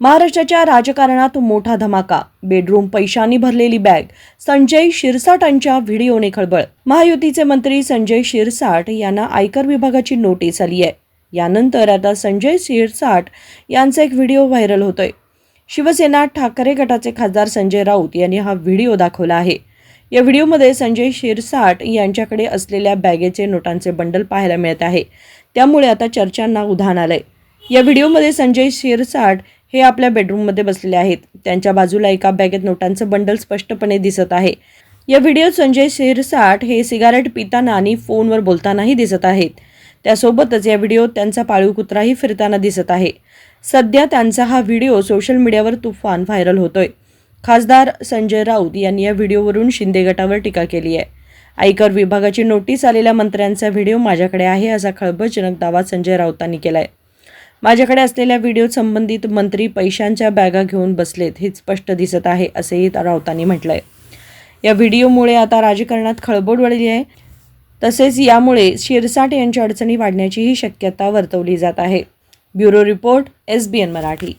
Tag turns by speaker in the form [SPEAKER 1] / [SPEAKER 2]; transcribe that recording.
[SPEAKER 1] महाराष्ट्राच्या राजकारणात मोठा धमाका. बेडरूम पैशांनी भरलेली बॅग. संजय शिरसाटांच्या व्हिडिओने खळबळ. महायुतीचे मंत्री संजय शिरसाट यांना आयकर विभागाची नोटीस आली आहे. यानंतर आता संजय शिरसाट यांचा एक व्हिडिओ व्हायरल होतोय. शिवसेना ठाकरे गटाचे खासदार संजय राऊत यांनी हा व्हिडिओ दाखवला आहे. या व्हिडिओमध्ये संजय शिरसाट यांच्याकडे असलेल्या बॅगेचे नोटांचे बंडल पाहायला मिळत आहे. त्यामुळे आता चर्चांना उधाण आलंय. या व्हिडिओमध्ये संजय शिरसाट हे आपल्या बेडरूममध्ये बसलेले आहेत. त्यांच्या बाजूला एका बॅगेत नोटांचं बंडल स्पष्टपणे दिसत आहे. या व्हिडिओत संजय शिरसाट हे सिगारेट पिताना आणि फोनवर बोलतानाही दिसत आहेत. त्यासोबतच या व्हिडिओत त्यांचा पाळीव कुत्राही फिरताना दिसत आहे. सध्या त्यांचा हा व्हिडिओ सोशल मीडियावर तुफान व्हायरल होतोय. खासदार संजय राऊत यांनी या व्हिडिओवरून शिंदे गटावर टीका केली आहे. आयकर विभागाची नोटीस आलेल्या मंत्र्यांचा व्हिडिओ माझ्याकडे आहे असा खळबळजनक दावा संजय राऊतांनी केलाय. माझ्याकडे असलेल्या व्हिडिओ संबंधित मंत्री पैशांच्या बॅगा घेऊन बसलेत हे स्पष्ट दिसत आहे असेही राऊतांनी म्हटलंय. या व्हिडिओमुळे आता राजकारणात खळबळ वळली आहे. तसेच यामुळे शिरसाट यांच्या अडचणी वाढण्याचीही शक्यता वर्तवली जात आहे. Bureau report S B N Marathi.